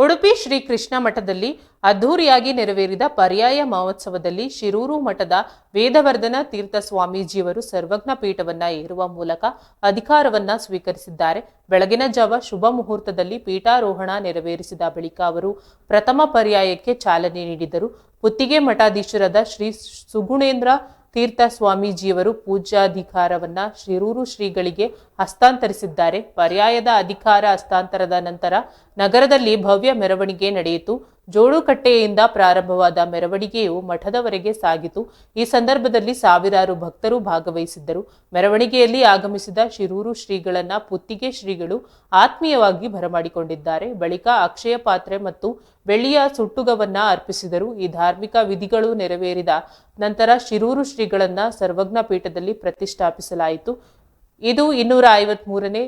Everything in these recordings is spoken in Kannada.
ಉಡುಪಿ ಶ್ರೀ ಕೃಷ್ಣ ಮಠದಲ್ಲಿ ಅದ್ಧೂರಿಯಾಗಿ ನೆರವೇರಿದ ಪರ್ಯಾಯ ಮಹೋತ್ಸವದಲ್ಲಿ ಶಿರೂರು ಮಠದ ವೇದವರ್ಧನ ತೀರ್ಥ ಸ್ವಾಮೀಜಿಯವರು ಸರ್ವಜ್ಞ ಪೀಠವನ್ನ ಏರುವ ಮೂಲಕ ಅಧಿಕಾರವನ್ನ ಸ್ವೀಕರಿಸಿದ್ದಾರೆ. ಬೆಳಗಿನ ಜಾವ ಶುಭ ಮುಹೂರ್ತದಲ್ಲಿ ಪೀಠಾರೋಹಣ ನೆರವೇರಿಸಿದ ಬಳಿಕ ಅವರು ಪ್ರಥಮ ಪರ್ಯಾಯಕ್ಕೆ ಚಾಲನೆ ನೀಡಿದರು. ಪುತ್ತಿಗೆ ಮಠಾಧೀಶರಾದ ಶ್ರೀ ಸುಗುಣೇಂದ್ರ ತೀರ್ಥ ಸ್ವಾಮೀಜಿಯವರು ಪೂಜಾಧಿಕಾರವನ್ನ ಶಿರೂರು ಶ್ರೀಗಳಿಗೆ ಹಸ್ತಾಂತರಿಸಿದ್ದಾರೆ. ಪರ್ಯಾಯದ ಅಧಿಕಾರ ಹಸ್ತಾಂತರದ ನಂತರ ನಗರದಲ್ಲಿ ಭವ್ಯ ಮೆರವಣಿಗೆ ನಡೆಯಿತು. ಜೋಡುಕಟ್ಟೆಯಿಂದ ಪ್ರಾರಂಭವಾದ ಮೆರವಣಿಗೆಯು ಮಠದವರೆಗೆ ಸಾಗಿತು. ಈ ಸಂದರ್ಭದಲ್ಲಿ ಸಾವಿರಾರು ಭಕ್ತರು ಭಾಗವಹಿಸಿದ್ದರು. ಮೆರವಣಿಗೆಯಲ್ಲಿ ಆಗಮಿಸಿದ ಶಿರೂರು ಶ್ರೀಗಳನ್ನ ಪುತ್ತಿಗೆ ಶ್ರೀಗಳು ಆತ್ಮೀಯವಾಗಿ ಬರಮಾಡಿಕೊಂಡಿದ್ದಾರೆ ಬಳಿಕ ಅಕ್ಷಯ ಪಾತ್ರೆ ಮತ್ತು ಬೆಳ್ಳಿಯ ಸುಟ್ಟುಗವನ್ನ ಅರ್ಪಿಸಿದರು. ಈ ಧಾರ್ಮಿಕ ವಿಧಿಗಳು ನೆರವೇರಿದ ನಂತರ ಶಿರೂರು ಶ್ರೀಗಳನ್ನ ಸರ್ವಜ್ಞ ಪೀಠದಲ್ಲಿ ಪ್ರತಿಷ್ಠಾಪಿಸಲಾಯಿತು. ಇದು ಇನ್ನೂರ ಐವತ್ತ್ ಮೂರನೇ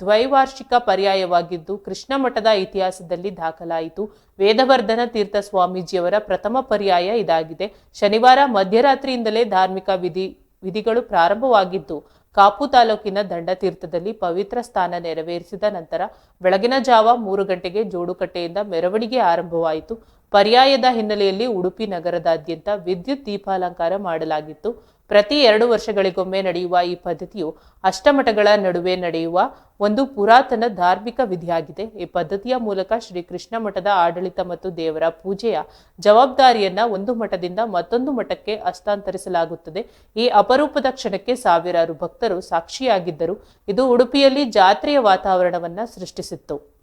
ದ್ವೈವಾರ್ಷಿಕ ಪರ್ಯಾಯವಾಗಿದ್ದು ಕೃಷ್ಣ ಮಠದ ಇತಿಹಾಸದಲ್ಲಿ ದಾಖಲಾಯಿತು. ವೇದವರ್ಧನ ತೀರ್ಥ ಸ್ವಾಮೀಜಿಯವರ ಪ್ರಥಮ ಪರ್ಯಾಯ ಇದಾಗಿದೆ. ಶನಿವಾರ ಮಧ್ಯರಾತ್ರಿಯಿಂದಲೇ ಧಾರ್ಮಿಕ ವಿಧಿ, ವಿಧಿಗಳು ಪ್ರಾರಂಭವಾಗಿದ್ದು, ಕಾಪು ತಾಲೂಕಿನ ದಂಡತೀರ್ಥದಲ್ಲಿ ಪವಿತ್ರ ಸ್ಥಾನ ನೆರವೇರಿಸಿದ ನಂತರ ಬೆಳಗಿನ ಜಾವ ಮೂರು ಗಂಟೆಗೆ ಜೋಡುಕಟ್ಟೆಯಿಂದ ಮೆರವಣಿಗೆ ಆರಂಭವಾಯಿತು. ಪರ್ಯಾಯದ ಹಿನ್ನೆಲೆಯಲ್ಲಿ ಉಡುಪಿ ನಗರದಾದ್ಯಂತ ವಿದ್ಯುತ್ ದೀಪಾಲಂಕಾರ ಮಾಡಲಾಗಿತ್ತು. ಪ್ರತಿ ಎರಡು ವರ್ಷಗಳಿಗೊಮ್ಮೆ ನಡೆಯುವ ಈ ಪದ್ಧತಿಯು ಅಷ್ಟಮಠಗಳ ನಡುವೆ ನಡೆಯುವ ಒಂದು ಪುರಾತನ ಧಾರ್ಮಿಕ ವಿಧಿಯಾಗಿದೆ. ಈ ಪದ್ಧತಿಯ ಮೂಲಕ ಶ್ರೀ ಕೃಷ್ಣ ಮಠದ ಆಡಳಿತ ಮತ್ತು ದೇವರ ಪೂಜೆಯ ಜವಾಬ್ದಾರಿಯನ್ನ ಒಂದು ಮಠದಿಂದ ಮತ್ತೊಂದು ಮಠಕ್ಕೆ ಹಸ್ತಾಂತರಿಸಲಾಗುತ್ತದೆ. ಈ ಅಪರೂಪದ ಕ್ಷಣಕ್ಕೆ ಸಾವಿರಾರು ಭಕ್ತರು ಸಾಕ್ಷಿಯಾಗಿದ್ದರು. ಇದು ಉಡುಪಿಯಲ್ಲಿ ಜಾತ್ರೆಯ ವಾತಾವರಣವನ್ನ ಸೃಷ್ಟಿಸಿತ್ತು.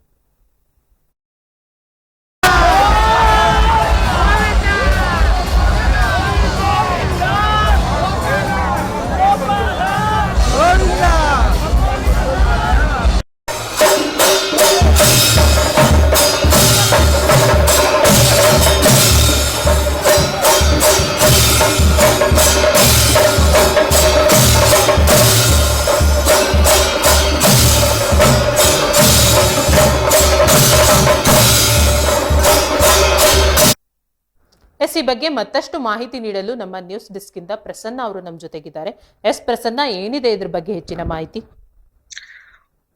ಎಸ್ ಈ ಬಗ್ಗೆ ಮತ್ತಷ್ಟು ಮಾಹಿತಿ ನೀಡಲು ನಮ್ಮ ನ್ಯೂಸ್ ಡೆಸ್ಕ್ ಇಂದ ಪ್ರಸನ್ನ ಅವರು ನಮ್ಮ ಜೊತೆಗಿದ್ದಾರೆ. ಎಸ್ ಪ್ರಸನ್ನ ಏನಿದೆ ಇದ್ರ ಬಗ್ಗೆ ಹೆಚ್ಚಿನ ಮಾಹಿತಿ?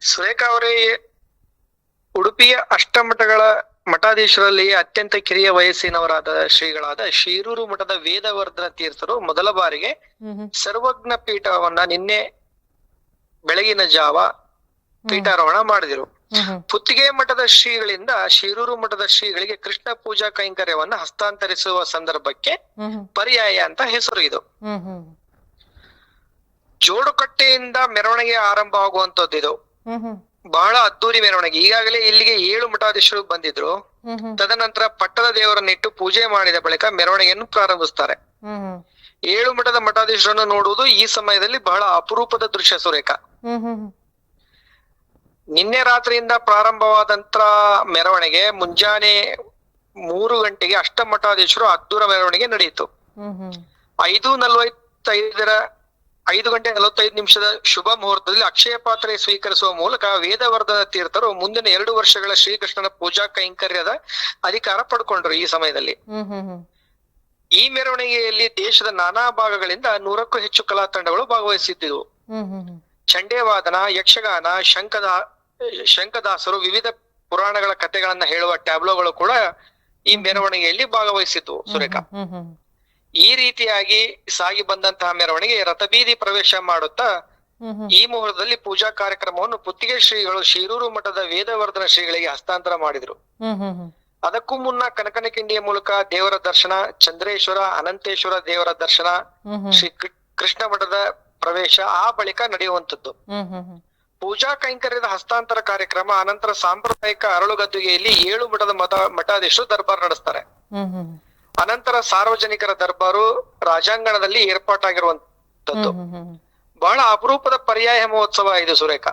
ಸುರೇಖಾ ಅವರೇ ಉಡುಪಿಯ ಅಷ್ಟಮಠಗಳ ಮಠಾಧೀಶರಲ್ಲಿ ಅತ್ಯಂತ ಕಿರಿಯ ವಯಸ್ಸಿನವರಾದ ಶ್ರೀಗಳಾದ ಶಿರೂರು ಮಠದ ವೇದವರ್ಧನ ತೀರ್ಥರು ಮೊದಲ ಬಾರಿಗೆ ಸರ್ವಜ್ಞ ಪೀಠವನ್ನ ನಿನ್ನೆ ಬೆಳಗಿನ ಜಾವ ಪೀಠಾರೋಹಣ ಮಾಡಿದರು. ಪುತ್ತಿಗೆ ಮಠದ ಶ್ರೀಗಳಿಂದ ಶಿರೂರು ಮಠದ ಶ್ರೀಗಳಿಗೆ ಕೃಷ್ಣ ಪೂಜಾ ಕೈಂಕರ್ಯವನ್ನ ಹಸ್ತಾಂತರಿಸುವ ಸಂದರ್ಭಕ್ಕೆ ಪರ್ಯಾಯ ಅಂತ ಹೆಸರು ಇದು. ಜೋಡುಕಟ್ಟೆಯಿಂದ ಮೆರವಣಿಗೆ ಆರಂಭ ಆಗುವಂತದ್ದು ಇದು. ಬಹಳ ಅದ್ದೂರಿ ಮೆರವಣಿಗೆ. ಈಗಾಗಲೇ ಇಲ್ಲಿಗೆ ಏಳು ಮಠಾಧೀಶರು ಬಂದಿದ್ರು. ತದನಂತರ ಪಟ್ಟದ ದೇವರನ್ನಿಟ್ಟು ಪೂಜೆ ಮಾಡಿದ ಬಳಿಕ ಮೆರವಣಿಗೆಯನ್ನು ಪ್ರಾರಂಭಿಸ್ತಾರೆ. ಏಳು ಮಠದ ಮಠಾಧೀಶರನ್ನು ನೋಡುವುದು ಈ ಸಮಯದಲ್ಲಿ ಬಹಳ ಅಪರೂಪದ ದೃಶ್ಯ ಸುರೇಖ. ನಿನ್ನೆ ರಾತ್ರಿಯಿಂದ ಪ್ರಾರಂಭವಾದಂತ ಮೆರವಣಿಗೆ ಮುಂಜಾನೆ ಮೂರು ಗಂಟೆಗೆ ಅಷ್ಟಮಠಾಧೀಶರು ಅದ್ದೂರ ಮೆರವಣಿಗೆ ನಡೆಯಿತು. ಐದು ನಲವತ್ತೈದರ ಐದು ಗಂಟೆ ನಲವತ್ತೈದು ನಿಮಿಷದ ಶುಭ ಮುಹೂರ್ತದಲ್ಲಿ ಅಕ್ಷಯ ಪಾತ್ರೆ ಸ್ವೀಕರಿಸುವ ಮೂಲಕ ವೇದವರ್ಧನ ತೀರ್ಥರು ಮುಂದಿನ ಎರಡು ವರ್ಷಗಳ ಶ್ರೀಕೃಷ್ಣನ ಪೂಜಾ ಕೈಂಕರ್ಯದ ಅಧಿಕಾರ ಪಡ್ಕೊಂಡ್ರು ಈ ಸಮಯದಲ್ಲಿ. ಈ ಮೆರವಣಿಗೆಯಲ್ಲಿ ದೇಶದ ನಾನಾ ಭಾಗಗಳಿಂದ ನೂರಕ್ಕೂ ಹೆಚ್ಚು ಕಲಾ ತಂಡಗಳು ಭಾಗವಹಿಸಿದ್ದವು ಚಂಡೇವಾದನ ಯಕ್ಷಗಾನ ಶಂಕದ ಶಂಕದಾಸರು ವಿವಿಧ ಪುರಾಣಗಳ ಕಥೆಗಳನ್ನ ಹೇಳುವ ಟ್ಯಾಬ್ಲೋಗಳು ಕೂಡ ಈ ಮೆರವಣಿಗೆಯಲ್ಲಿ ಭಾಗವಹಿಸಿತು ಸುರೇಖಾ. ಈ ರೀತಿಯಾಗಿ ಸಾಗಿ ಬಂದಂತಹ ಮೆರವಣಿಗೆ ರಥಬೀದಿ ಪ್ರವೇಶ ಮಾಡುತ್ತಾ ಈ ಮುಹೂರ್ತದಲ್ಲಿ ಪೂಜಾ ಕಾರ್ಯಕ್ರಮವನ್ನು ಪುತ್ತಿಗೆ ಶ್ರೀಗಳು ಶಿರೂರು ಮಠದ ವೇದವರ್ಧನ ಶ್ರೀಗಳಿಗೆ ಹಸ್ತಾಂತರ ಮಾಡಿದ್ರು. ಅದಕ್ಕೂ ಮುನ್ನ ಕನಕನಕಿಂಡಿಯ ಮೂಲಕ ದೇವರ ದರ್ಶನ ಚಂದ್ರೇಶ್ವರ ಅನಂತೇಶ್ವರ ದೇವರ ದರ್ಶನ ಶ್ರೀ ಕೃಷ್ಣ ಮಠದ ಪ್ರವೇಶ ಆ ಬಳಿಕ ನಡೆಯುವಂತದ್ದು ಪೂಜಾ ಕೈಂಕರ್ಯದ ಹಸ್ತಾಂತರ ಕಾರ್ಯಕ್ರಮ ಅನಂತರ ಸಾಂಪ್ರದಾಯಿಕ ಅರಳುಗದ್ದುಗೆಯಲ್ಲಿ ಏಳು ಮಠದ ಮಠ ಮಠಾಧೀಶರು ದರ್ಬಾರ್ ನಡೆಸ್ತಾರೆ. ಅನಂತರ ಸಾರ್ವಜನಿಕರ ದರ್ಬಾರು ರಾಜಾಂಗಣದಲ್ಲಿ ಏರ್ಪಾಟಾಗಿರುವಂತದ್ದು ಬಹಳ ಅಪರೂಪದ ಪರ್ಯಾಯ ಮಹೋತ್ಸವ ಇದು ಸುರೇಖ.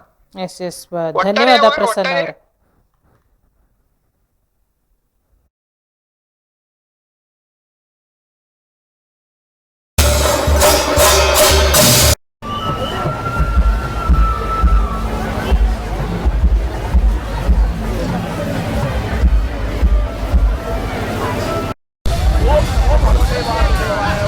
我跑到这边，这边。